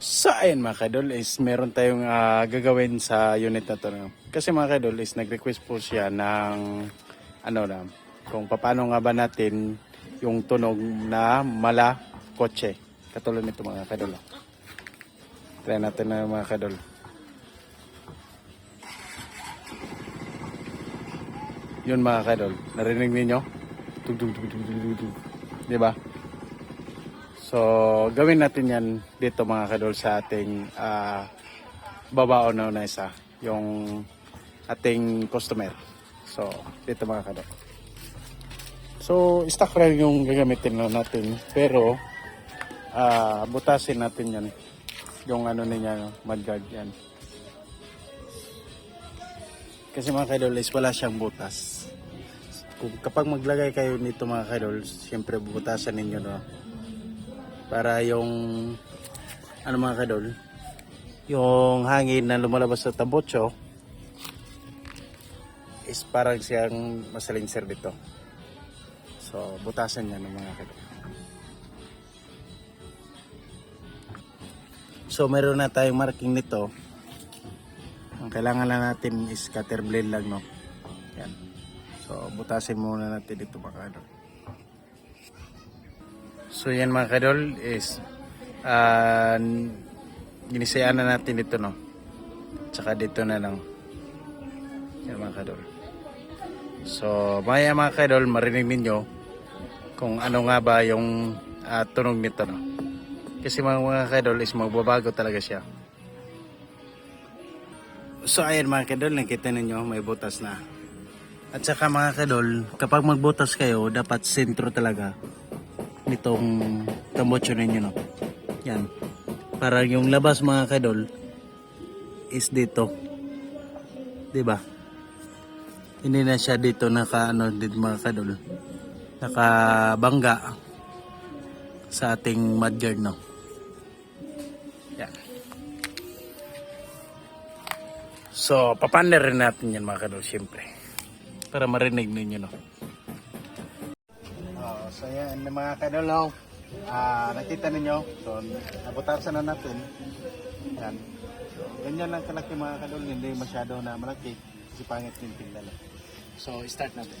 So ayun mga kadol is meron tayong ah, gagawin sa unit na to. no? Kasi mga kadol is nag-request po siya ng ano na kung paano nga ba natin yung tunog na mala kotse. Katulad nito mga kadol. oh. Try natin na mga kadol. Yun mga kadol. Narinig ninyo? Tug tug tug tug tug, tug. Di ba? So, gawin natin yan dito mga kadol sa ating ah, babaon na una isa, yung ating customer. So, dito mga kadol. So, stock rin yung gagamitin na natin, pero ah, butasin natin yan. Yung ano niya, mudguard yan. Kasi mga kadol is wala siyang butas. Kung, kapag maglagay kayo nito mga kadol, siyempre bubutasan ninyo no para yung ano mga kadol? Yung hangin na lumalabas sa tambotso is parang siyang masalinser dito so butasan niya ng mga kadol. So meron na tayong marking nito. Ang kailangan lang natin is cutter blade lang no? Yan. So butasin muna natin dito mga kadol So yan mga kadol is uh, ginisayaan na natin dito no. Tsaka dito na lang. Yan mga kadol. So maya mga kadol marinig ninyo kung ano nga ba yung ah, tunog nito no. Kasi mga, mga kadol is magbabago talaga siya. So ayan mga kadol nakita ninyo may butas na. At saka mga kadol kapag magbutas kayo dapat sentro talaga nitong tambotso ninyo no. Yan. Para yung labas mga kadol is dito. 'Di ba? Hindi na siya dito naka ano dito mga kadol. Nakabangga sa ating mudguard no. Yan. So, papander rin natin yan mga kadol, siyempre. Para marinig ninyo, no. So yan mga kadolaw. Ah, nakita ninyo. So nabutasan na natin. Yan. So ganyan lang kalaki mga kadol, hindi masyado na malaki. Kasi pangit yung tingnan. no? So start natin.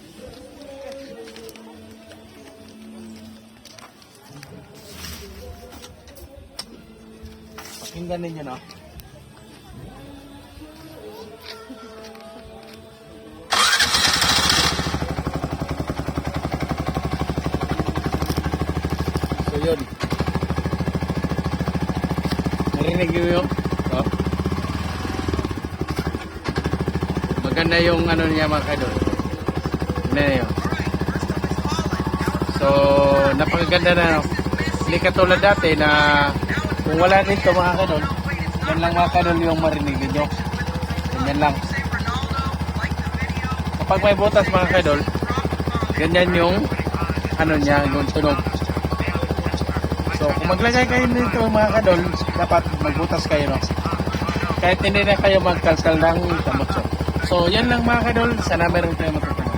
Pakinggan ninyo no. Yun. Narinig niyo yun? Oh. Maganda yung ano niya mga kadol. Tignan niyo. So, napakaganda na. No? Katulad dati na kung wala dito mga kadol, yan lang mga kadol yung marinig niyo. Ganyan lang. Kapag may butas mga kadol, ganyan yung ano niya, yung tunog. So, kung maglagay kayo nito mga kadol, dapat magbutas kayo, no? Kahit hindi na kayo magkalkal ng tamotso. So, yan lang mga kadol. Sana meron kayo matutunan.